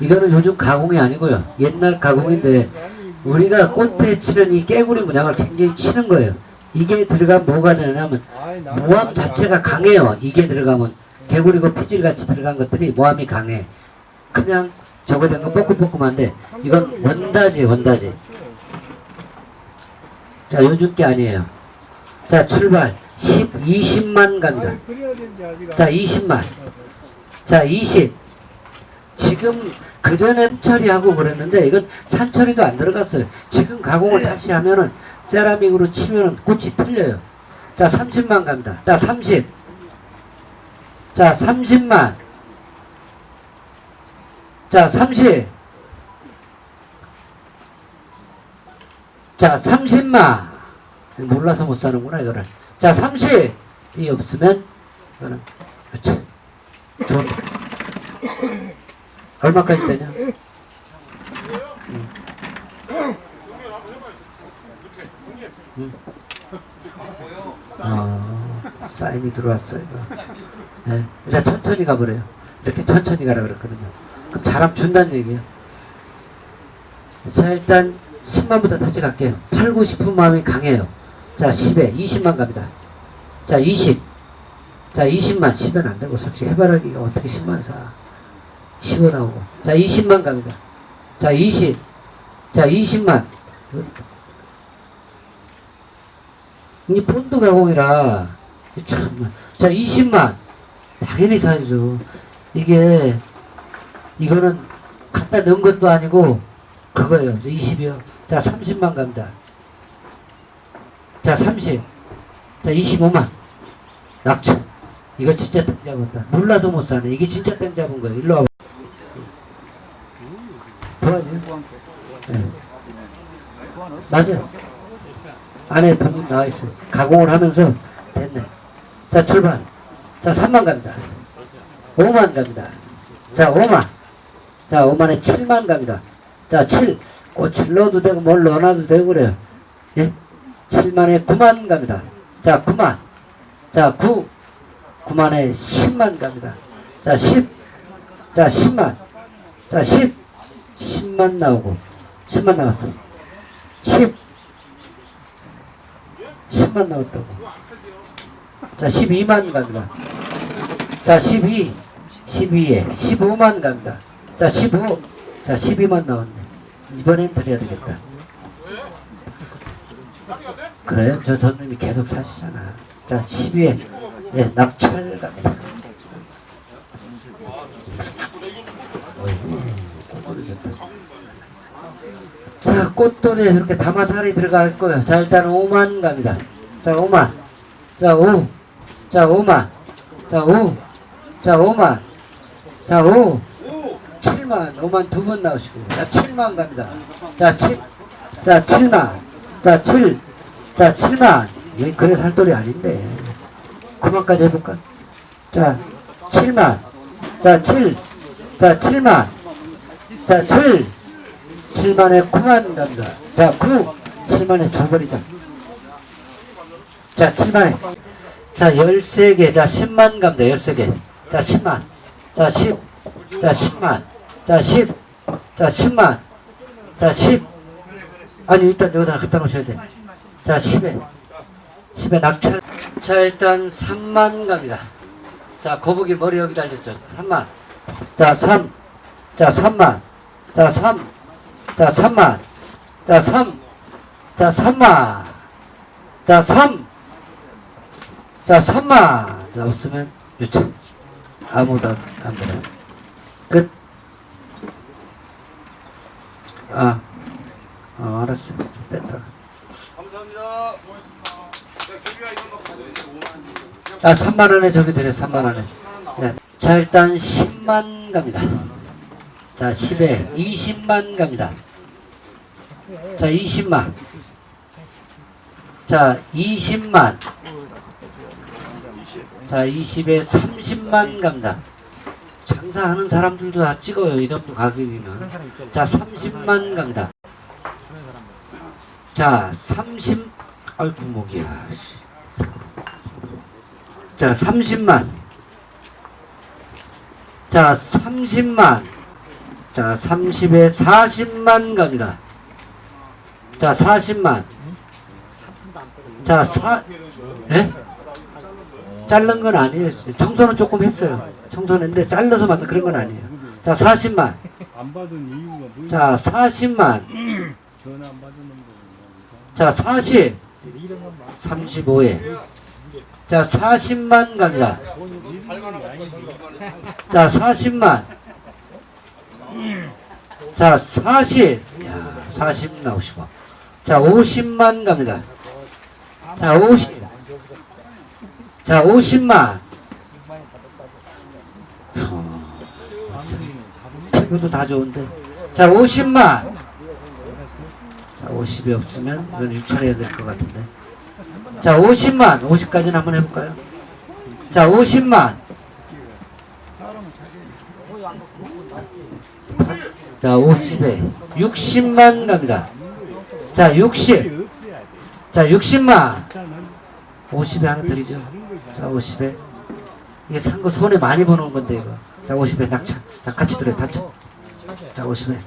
이거는 요즘 가공이 아니고요. 옛날 가공인데 우리가 꽃에 치는 이 깨구리 문양을 굉장히 치는 거예요. 이게 들어가면 뭐가 되냐면 모함 자체가 강해요. 이게 들어가면 개구리고 피질 같이 들어간 것들이 모함이 강해. 그냥 저거 된거 뽀끔뽀끔한데 이건 원다지 원다지. 자 요즘 게 아니에요. 자 출발 10, 20만 갑니다. 자 20만. 자 20. 지금 그 전에 처리하고 그랬는데 이건 산처리도 안 들어갔어요. 지금 가공을 다시 하면은 세라믹으로 치면은 꽃이 틀려요. 자 30만 갑니다. 자 30. 자 30만. 자 30. 자 30만. 몰라서 못 사는구나 이거를. 자 30이 없으면 이거는 그렇죠. 좋은 얼마까지 되냐? 응. 어, 사인이 들어왔어요. 네. 자, 천천히 가버려요. 이렇게 천천히 가라 그랬거든요. 그럼 잘하면 준다는 얘기예요. 자, 일단 10만부터 다시 갈게요. 팔고 싶은 마음이 강해요. 자, 10에 20만 갑니다. 자, 20. 자, 20만. 10은 안 되고, 솔직히 해바라기가 어떻게 10만 사. 10원 나오고. 자, 20만 갑니다. 자, 20. 자, 20만. 이 본드 가공이라. 참. 자, 20만. 당연히 사야죠. 이게, 이거는 갖다 넣은 것도 아니고, 그거예요. 20이요. 자, 30만 갑니다. 자, 30. 자, 25만. 낙찰. 이거 진짜 땡 잡았다. 몰라서 못 사네. 이게 진짜 땡 잡은 거예요. 일로 와봐. 부안이요? 네. 맞아요. 안에 부분 나와 있어요. 가공을 하면서 됐네. 자, 출발. 자, 3만 갑니다. 5만 갑니다. 자, 5만. 자, 5만에 7만 갑니다. 자, 7. 꽃을 넣어도 되고 뭘 넣어놔도 되고 그래요. 예? 7만에 9만 갑니다. 자, 9만. 자, 9. 9만에 10만 갑니다. 자, 10. 자, 10만. 자, 10. 10만 나오고. 10만 나왔어. 10. 10만 나왔다고. 자, 12만 갑니다. 자, 12. 12에 15만 갑니다. 자, 15. 자, 12만 나왔네. 이번엔 드려야 되겠다. 그래, 저 선생님이 계속 사시잖아. 자, 12에 예, 낙찰 갑니다. 어이구, 꽃돌이 좋다. 자, 꽃돌이에 이렇게 다마살이 들어갈 거예요. 자, 일단 5만 갑니다. 자, 5만. 자, 5. 자, 5만. 자, 5. 자, 5만. 자, 5. 7만. 5만 두 번 나오시고. 자, 7만 갑니다. 자, 7. 자, 7만. 자, 7. 자, 7만. 여기 그래 살돌이 아닌데. 9만까지 해볼까? 자, 7만. 자, 7. 자, 7만. 자, 7. 7만에 9만 갑니다. 자, 9. 7만에 줘버리자. 자, 7만에. 자, 13개. 자, 10만 갑니다. 13개. 자, 10만. 자, 10. 자, 10만. 자, 10. 자, 10만. 자, 10. 아니, 일단 여기다 갖다 놓으셔야 돼. 자, 10에. 10에 낙찰. 자, 일단 3만 갑니다. 자, 거북이 머리 여기 달렸죠. 3만. 자, 3. 자, 3만. 자, 3. 자, 3만. 자, 3. 자, 3만. 자, 3. 자, 3만. 자, 없으면 유천. 아무도 안 들어. 끝. 아. 어, 알았어. 뺐다가. 감사합니다. 아, 3만 원에 저기 드려, 3만 원에. 네. 자, 일단 10만 갑니다. 자, 10에 20만 갑니다. 자, 20만. 자, 20만. 자, 20에 30만 갑니다. 장사하는 사람들도 다 찍어요. 이 정도 가격이면. 자, 30만 갑니다. 자, 30, 아이고, 목이야. 씨. 자, 30만. 자, 30만. 자, 30에 40만 갑니다. 자, 40만. 자, 사, 예? 자른 건 아니에요. 청소는 조금 했어요. 청소는 했는데 잘라서 만든 그런 건 아니에요. 자, 40만. 안 받은 이유가 뭐예요? 자, 40만. 전화 안 받은 놈들 자, 40. 35에. 자, 40만 갑니다. 자, 40만. 자, 40. 야, 40 나오시고. 자, 50만 갑니다. 자, 50. 자, 50만. 이것도 다 좋은데. 자, 50만. 자, 50이 없으면 이건 유찰해야 될 것 같은데. 자, 50만. 50까지는 한번 해볼까요? 자, 50만. 자, 50에 60만 갑니다. 자, 60. 없어야 돼. 자, 60만. 일단은 50에 하나 드리죠. 자, 50에. 이게 산 거 손에 많이 버는 건데, 이거. 자, 50에 낙차. 자, 같이 들어요, 다쳐. 자, 50에.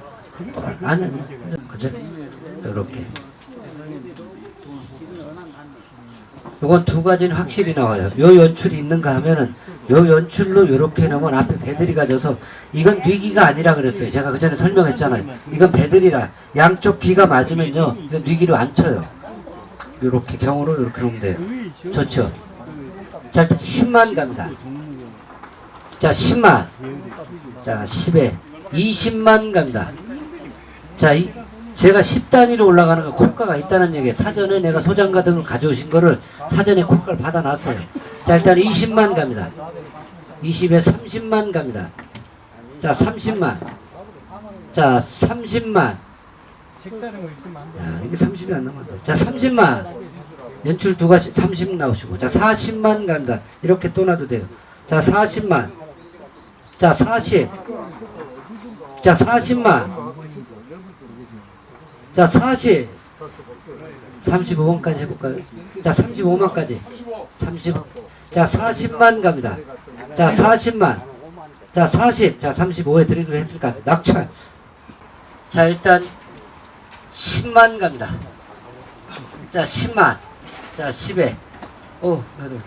자, 아니, 아니. 그죠? 요렇게. 요건 두 가지는 확실히 나와요. 요 연출이 있는가 하면은, 요 연출로 요렇게 놓으면 앞에 배들이 가져서, 이건 뉘기가 아니라 그랬어요. 제가 그 전에 설명했잖아요. 이건 배들이라, 양쪽 귀가 맞으면요, 뉘기로 안 쳐요. 요렇게 경우로 요렇게 놓으면 돼요. 좋죠. 자, 10만 갑니다. 자, 10만. 배우들 자, 10에 20만 갑니다. 자, 이, 제가 10단위로 올라가는 거 콜가가 있다는 얘기예요. 사전에 내가 소장가 등을 가져오신 거를 사전에 콜가를 받아놨어요. 자, 일단 20만 갑니다. 20에 30만 갑니다. 자, 30만. 자, 30만. 색다른 거 있으면 안 돼. 야, 이게 30이 안 남았다. 자, 30만. 연출 두 가지 30 나오시고. 자, 40만 간다. 이렇게 또 놔도 돼요. 자, 40만. 자, 40. 자, 40만. 자, 40. 35번까지 해볼까요? 자, 35만까지. 30. 자, 40만 갑니다. 자, 40만. 자, 40. 자, 35에 드리기로 했을까? 낙찰. 자, 일단 10만 갑니다. 자, 10만. 자, 10에. 오, 여덟.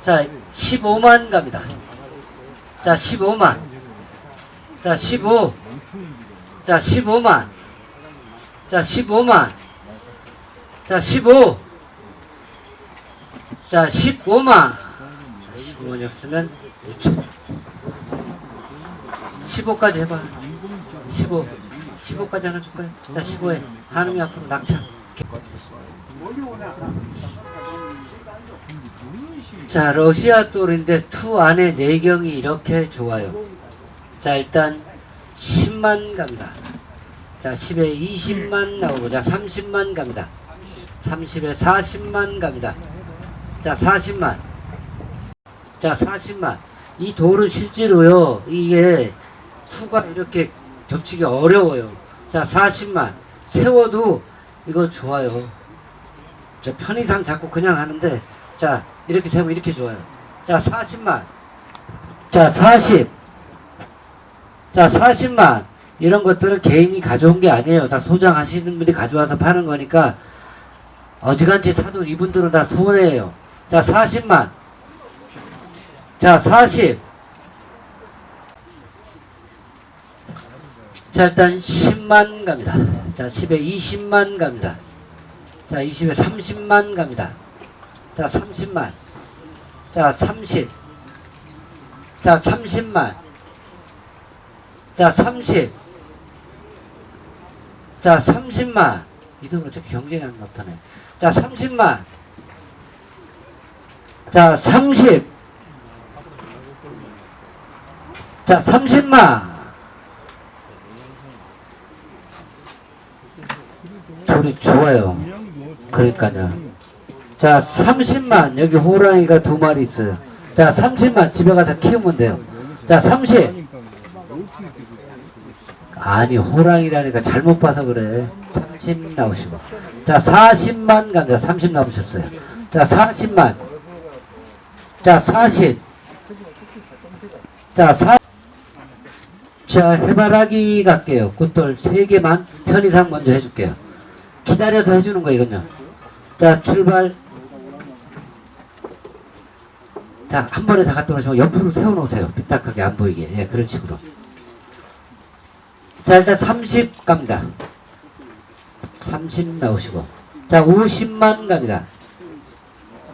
자, 15만 갑니다. 자, 15만. 자, 15. 자, 15만. 자, 15만. 자, 15. 자, 15만. 자, 15만이 없으면 6천. 15까지 해봐. 15. 15까지 하나 줄까요? 자, 15에 한음이 앞으로 낙차. 자, 러시아 돌인데 투 안에 내경이 이렇게 좋아요. 자, 일단 10만 갑니다. 자, 10에 20만 나오고, 자, 30만 갑니다. 30에 40만 갑니다. 자, 40만. 자, 40만. 이 돌은 실제로요, 이게 투가 이렇게 겹치기 어려워요. 자, 40만. 세워도 이거 좋아요. 자, 편의상 자꾸 그냥 하는데, 자, 이렇게 세우면 이렇게 좋아요. 자, 40만. 자, 40. 자, 40만. 이런 것들은 개인이 가져온 게 아니에요. 다 소장하시는 분이 가져와서 파는 거니까, 어지간치 사도 이분들은 다 손해예요. 자, 40만. 자, 40. 자, 일단 10만 갑니다. 자, 10에 20만 갑니다. 자, 20에 30만 갑니다. 자, 30만. 자, 30. 자, 30만. 자, 30. 자, 30만. 이동으로 어떻게 경쟁이 안 나타네. 자, 30만. 자, 30. 자, 30만. 소리 좋아요. 그러니까요. 자, 30만. 여기 호랑이가 두 마리 있어요. 자, 30만. 집에 가서 키우면 돼요. 자, 30. 좋아하니까 어떻게 되고 아니, 호랑이라니까 잘못 봐서 그래. 30 나오시고. 자, 40만 갑니다. 30 나오셨어요. 자, 40만. 자, 40. 자, 4. 자, 자, 해바라기 갈게요. 꽃돌 3개만 편의상 먼저 해줄게요. 기다려서 해주는 거 이건요. 자, 출발. 자, 한 번에 다 갖다 놓으시고 옆으로 세워놓으세요. 삐딱하게 안 보이게. 예, 그런 식으로. 자, 일단 30 갑니다. 30 나오시고. 자, 50만 갑니다.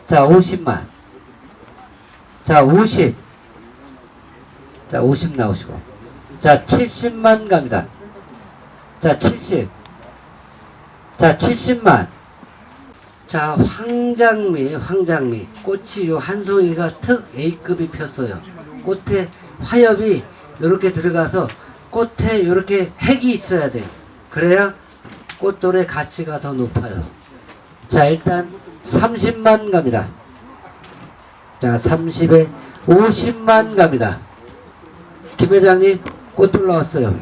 자, 50만. 자, 50. 자, 50 나오시고. 자, 70만 갑니다. 자, 70. 자, 70만. 자, 황장미, 황장미. 꽃이 요 한 송이가 특 A급이 폈어요. 꽃에 화엽이 이렇게 들어가서 꽃에 이렇게 핵이 있어야 돼요. 그래야 꽃돌의 가치가 더 높아요. 자, 일단 30만 갑니다. 자, 30에 50만 갑니다. 김 회장님, 꽃돌 나왔어요.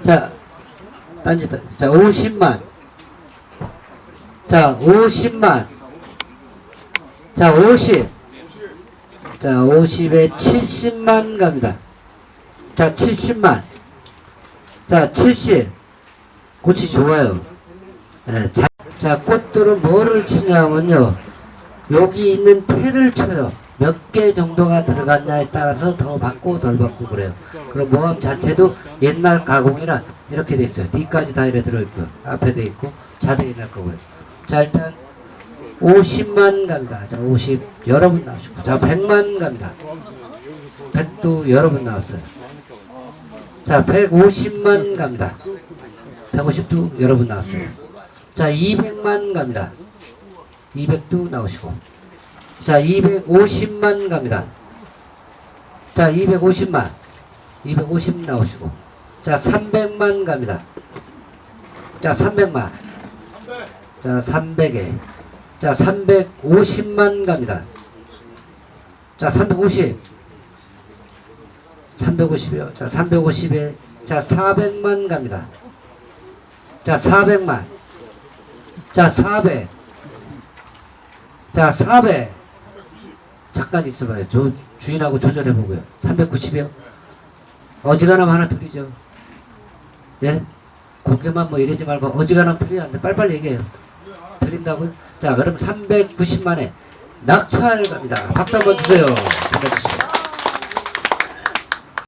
자, 딴짓, 자, 50만. 자, 50만. 자, 50. 자, 50에 70만 갑니다. 자, 70만. 자, 70. 꽃이 좋아요. 예, 자, 자, 꽃들은 뭐를 치냐면요. 여기 있는 패를 쳐요. 몇 개 정도가 들어갔냐에 따라서 더 받고 덜 받고 그래요. 그럼 모함 자체도 옛날 가공이라 이렇게 돼 있어요. 뒤까지 다 이래 들어있고 앞에 돼 있고 자대 옛날 거고요. 자 일단 50만 갑니다. 자 50 여러 분 나오시고 자 100만 갑니다. 100도 여러 분 나왔어요. 자 150만 갑니다. 150도 여러 분 나왔어요. 자 200만 갑니다. 200도 나오시고 자 250만 갑니다. 자 250만 250 나오시고 자 300만 갑니다. 자 300만 자 300에 자 350만 갑니다. 자 350 350이요. 자 350에 자 400만 갑니다. 자 400만 자 400. 자 400. 잠깐 있어봐요. 저 주인하고 조절해보고요. 390이요. 어지간하면 하나 드리죠. 예? 고개만 뭐 이러지 말고 어지간하면 드리는데 빨리빨리 얘기해요. 드린다고요? 자 그럼 390만에 낙찰 갑니다. 박수 한번 주세요. 390.